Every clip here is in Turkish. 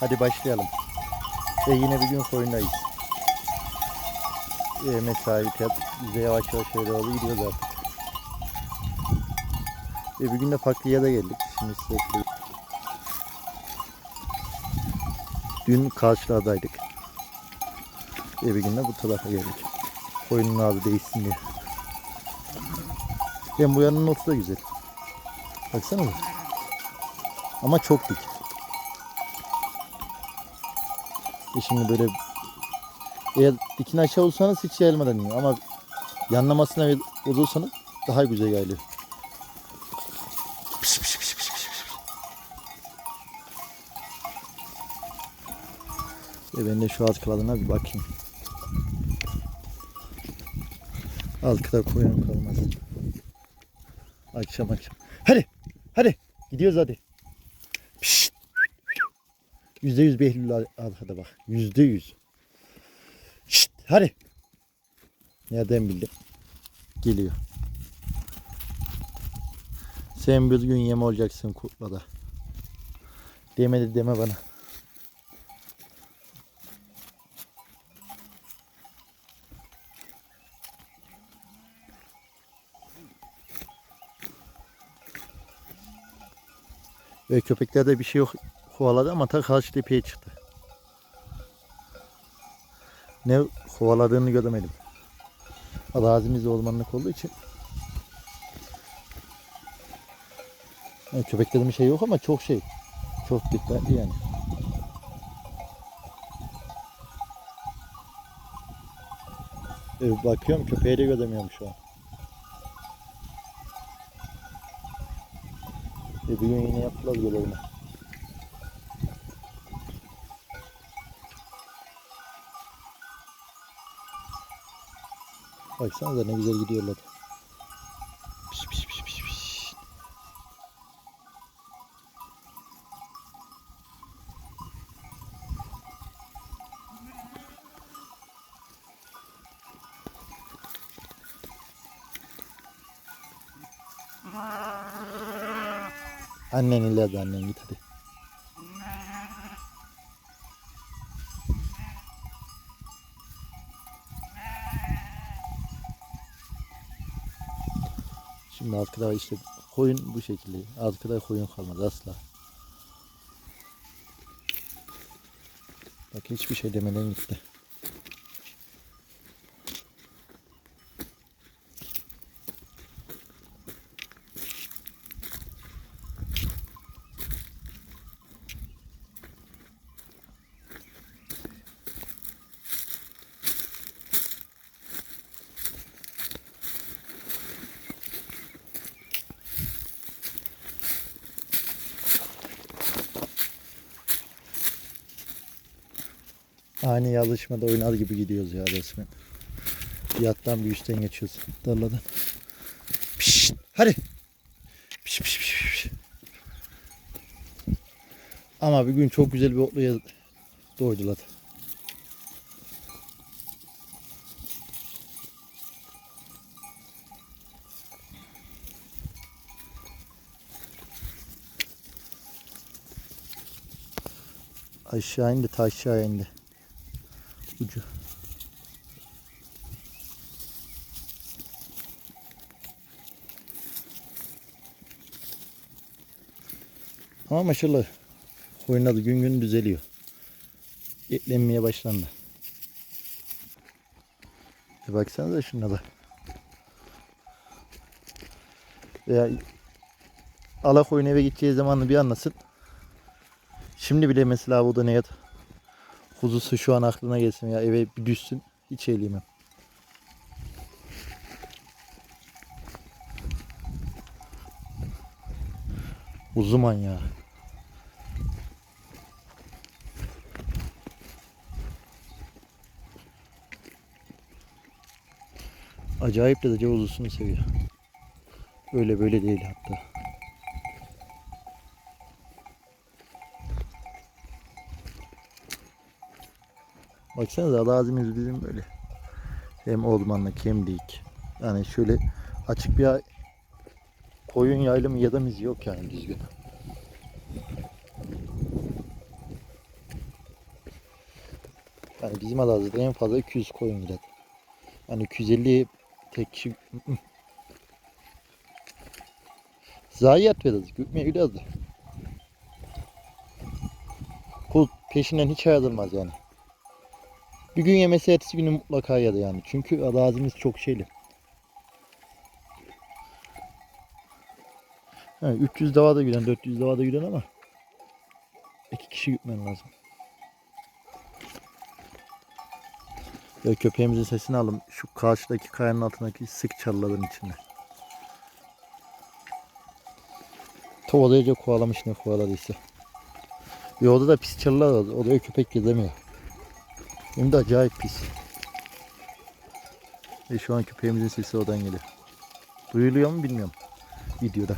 Hadi başlayalım. Ve yine bir gün koyundayız. E, mesai kat, biz de yavaş yavaş şöyle doğru gidiyoruz artık. Ve bir gün de farklı yere geldik. Şimdi size. Dün karşılardaydık. Ve bir gün de bu tarafa geldik. Koyunun adı değişsin diye. Hem bu yanının otu da güzel. Baksana bu. Ama çok dik. E şimdi böyle eğer dikin aşağı olursanız hiç yayılmadan iniyor ama yanlamasına olursanız daha güzel yayılıyor. Piş, piş, piş, piş, piş, piş. E ben de şu alt kalanına bir bakayım. Alt kadar koyun kalmaz. Akşam akşam. Hadi. Hadi. Gidiyoruz hadi. Yüzde yüz Behlül ar- arkada bak. Yüzde yüz. Şşt, hadi. Nereden bildim? Geliyor. Sen bir gün yem olacaksın kutlada. Demedi deme bana. Ve köpeklerde bir şey yok kovaladı ama ta karşı tepeye çıktı. Ne kovaladığını göremedim. Arazimiz ormanlık olduğu için. Yani köpeklerin bir şey yok ama çok şey. Çok dikkatli yani. Evet, bakıyorum köpeği de göremiyorum şu an. E, bir gün yine yaptılar görevini. Baksanıza ne güzel gidiyorlar. Piş piş piş piş piş. Annen ileride annen git hadi. Şimdi arkada işte koyun bu şekilde. Arkada koyun kalmaz asla. Bak hiçbir şey demeden gitti. Ani yazışmada oynar gibi gidiyoruz ya resmen. Yattan bir üstten geçiyoruz tarladan. Pişt, hadi. Piş, piş, piş, piş. Ama bir gün çok güzel bir otluya doydular. Aşağı indi, ta aşağı indi. Ucu. Ama maşallah koyunlar da gün gün düzeliyor. Etlenmeye başlandı. Bir baksanıza şuna da. Veya ala koyun eve gideceği zamanı bir anlasın. Şimdi bile mesela bu da ne yat? Kuzusu şu an aklına gelsin ya eve bir düşsün. Hiç eğilmem. Uzuman ya. Acayip de uzusunu seviyor. Öyle böyle değil hatta. Baksanıza arazimiz bizim böyle. Hem ormanlık hem dik. Yani şöyle açık bir koyun yaylımı ya da yok yani düzgün. Yani bizim Elazığ'da en fazla 200 koyun gider. Yani 250 tek kişi. Zayiat veririz. Gidiyoruz da. Kul peşinden hiç ayrılmaz yani. Bir gün yemesi ertesi günü mutlaka yedi yani. Çünkü arazimiz çok şeyli. Ha, 300 davada giden, 400 davada giden ama iki kişi gitmen lazım. Ya köpeğimizin sesini alın. Şu karşıdaki kayanın altındaki sık çalıların içinde. Kovalayınca kovalamış ne kovaladıysa. Orada da pis çalılar var. Oraya köpek gezemiyor. Hem de acayip pis. Ve şu an köpeğimizin sesi oradan geliyor. Duyuluyor mu bilmiyorum. Videoda.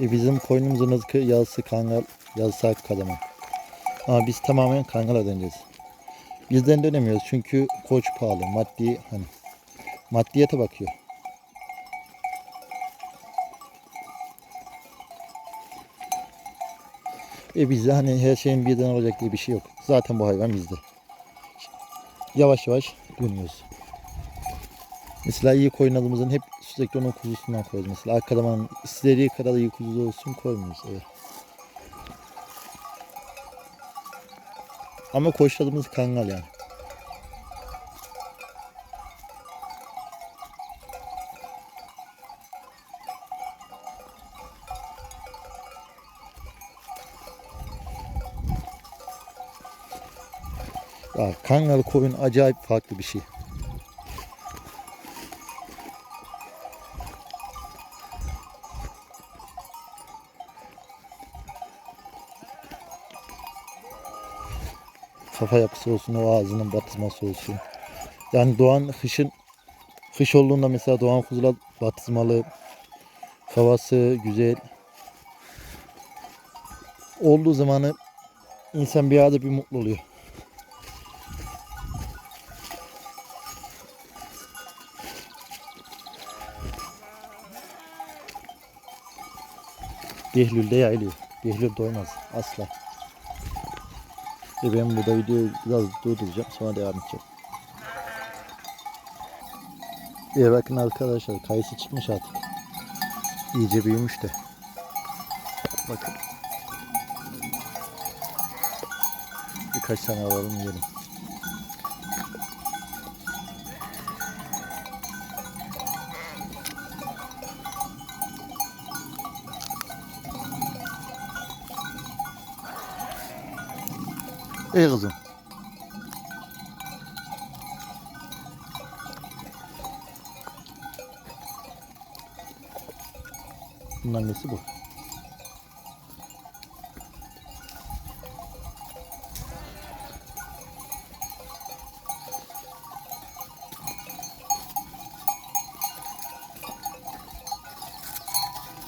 E bizim koyunumuzun ızkı yazısı kangal, yazısı ak kadaman. Ama biz tamamen kangala döneceğiz. Bizden dönemiyoruz çünkü koç pahalı. Maddi hani maddiyete bakıyor. E bizde hani her şeyin birden olacak diye bir şey yok. Zaten bu hayvan bizde. Yavaş yavaş dönüyoruz. Mesela iyi koyun adımızın hep sürekli onun kuzusundan koyuyoruz. Mesela arkadamanın istediği kadar iyi kuzu olsun koymuyoruz. Evet. Ama koçladığımız kangal yani. Ya kangal koyun acayip farklı bir şey. Kafa yapısı olsun, o ağzının batızması olsun. Yani doğan kışın kış olduğunda mesela doğan kuzular batızmalı, havası güzel. Olduğu zamanı insan bir yerde bir mutlu oluyor. Behlül'de yaylıyor. Behlül doymaz asla. E ben burada videoyu biraz durduracağım sonra devam edeceğim. E bakın arkadaşlar kayısı çıkmış artık. İyice büyümüş de. Bakın. Birkaç tane alalım yiyelim. İyi kızım. Bunun annesi bu.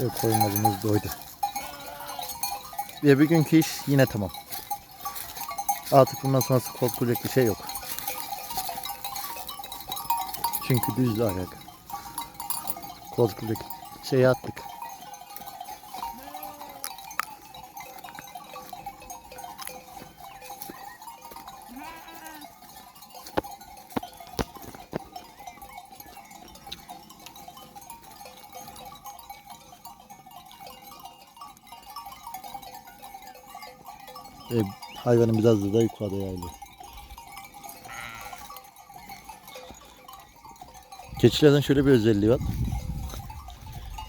Evet koyunlarımız doydu. Ve bugünkü iş yine tamam. Artık bundan sonrası korkulacak bir şey yok. Çünkü düz ayak. Korkulacak şeyi attık. E, hayvanın biraz da yukarıda yayılıyor. Keçilerden şöyle bir özelliği var.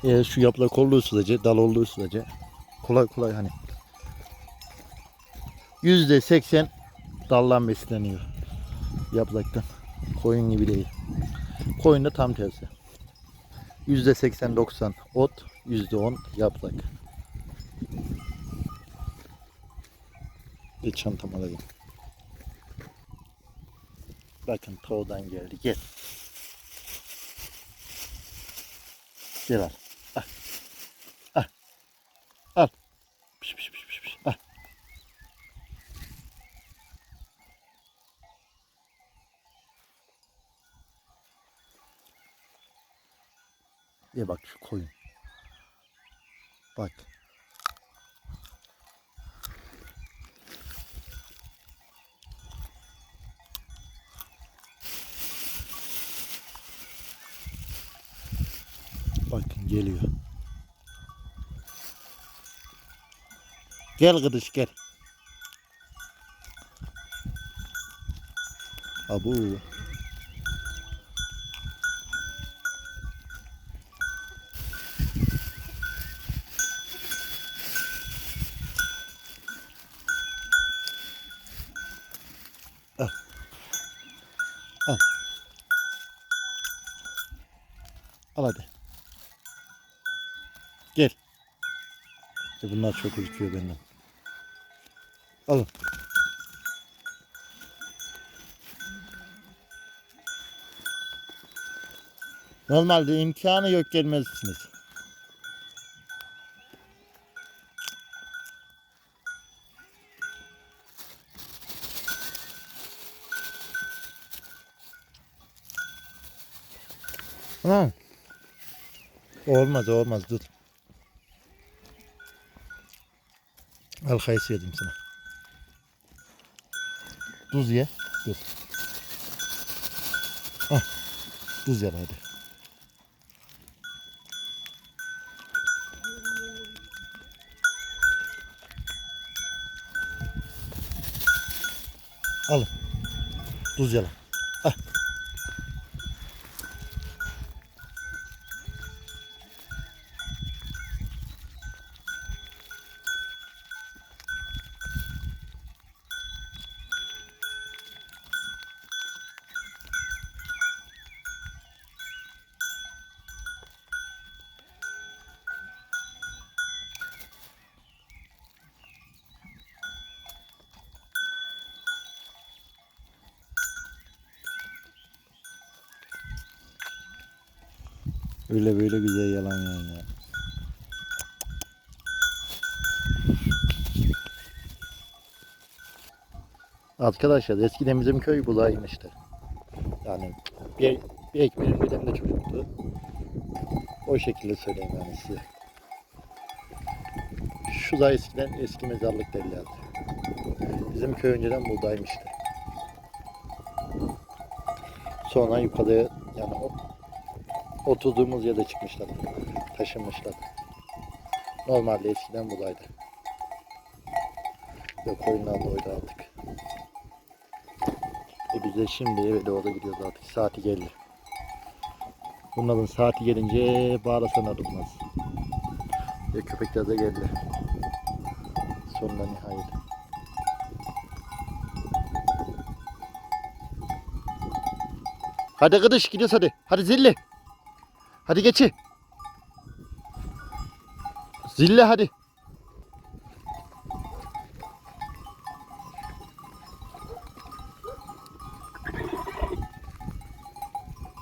Eğer şu yaprak olduğu sürece, dal olduğu sürece kolay kolay hani yüzde seksen dallan besleniyor yapraktan. Koyun gibi değil. Koyun da tam tersi. Yüzde seksen doksan ot, yüzde on yaprak. Bir çantam alayım. Bakın tavdan geldi. Gel. Gel al. Al. Al. Al. Piş piş piş piş piş. Al. Ye bak şu koyun. Bak. Geliyor. Gel kıdış gel. Abu. İşte bunlar çok ürküyor benden. Alın. Normalde imkanı yok gelmezsiniz. Tamam. Olmaz olmaz dur. Al kayısı yedim sana. Tuz ye. Dur. Ah. Tuz ye hadi. Al. Tuz ye lan. Ah. Öyle böyle güzel yalan yani ya. Arkadaşlar eskiden bizim köy bulaymıştı. Yani bir, bir ekmeğin birden de çocuktu. O şekilde söyleyeyim yani size. Şu da eskiden eski mezarlık derlerdi. Bizim köy önceden buğdaymıştı. Sonra yukarıya yani oturduğumuz yerde çıkmışlar. Taşınmışlar. Normalde eskiden buğdaydı. Yok koyunlar da oydu artık. E biz de şimdi eve doğru gidiyoruz artık. Saati geldi. Bunların saati gelince bağırasan arılmaz. Ve köpekler de geldi. Sonunda nihayet. Hadi kıdış gidiyoruz hadi. Hadi zilli. Hadi geçi. Zille hadi.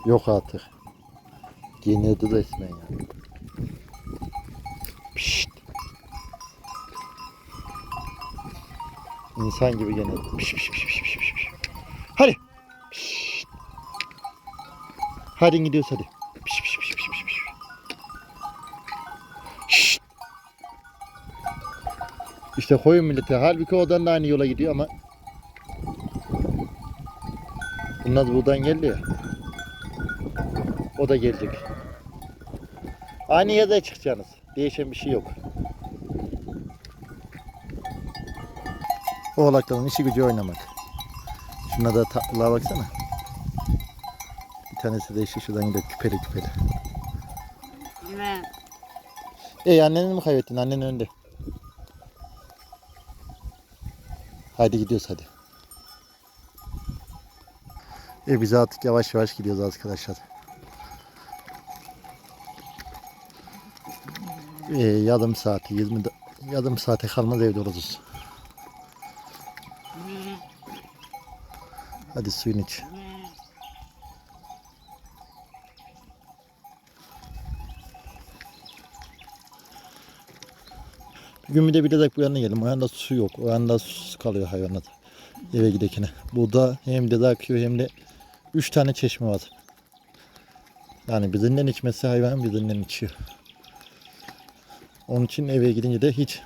Yok artık. Giyiniyordu resmen ya. Pişt. İnsan gibi gene. Piş piş piş piş piş piş. piş. Hadi. Pişt. Hadi gidiyoruz hadi. Piş piş piş piş piş piş. Şşt. İşte koyun milleti. Halbuki odan da aynı yola gidiyor ama Bunlar buradan geldi ya. O da gelecek. Aynı yerde çıkacaksınız. Değişen bir şey yok. Oğlakların işi gücü oynamak. Şuna da tatlılığa baksana. Bir tanesi de işte şuradan gidiyor küpeli küpeli. Anne. Ey anneni mi kaybettin? Annen önde. Haydi gidiyoruz hadi. E biz artık yavaş yavaş gidiyoruz arkadaşlar. E, yarım saat, 20 da- yarım saate kalmaz evde oluruz. Hadi suyunu iç. Bir gün bir de de bu yana gelin. O yanda su yok. O yanda su kalıyor hayvanat. Eve gidekine. Burada hem dede akıyor hem de 3 tane çeşme var. Yani birinden içmesi hayvan birinden içiyor. Onun için eve gidince de hiç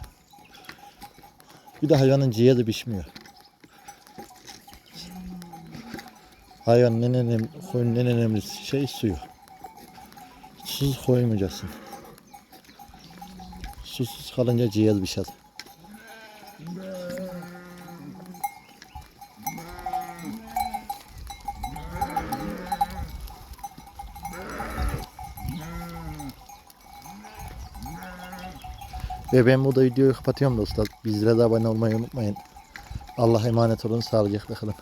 bir de hayvanın ciğeri pişmiyor. Hayvanın en önemli, koyunun en önemli şey suyu. Susuz koymayacaksın. Susuz kalınca ciğer pişer. Ve ben burada videoyu kapatıyorum dostlar. Bizlere de abone olmayı unutmayın. Allah'a emanet olun. Sağlıcakla kalın.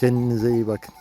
Kendinize iyi bakın.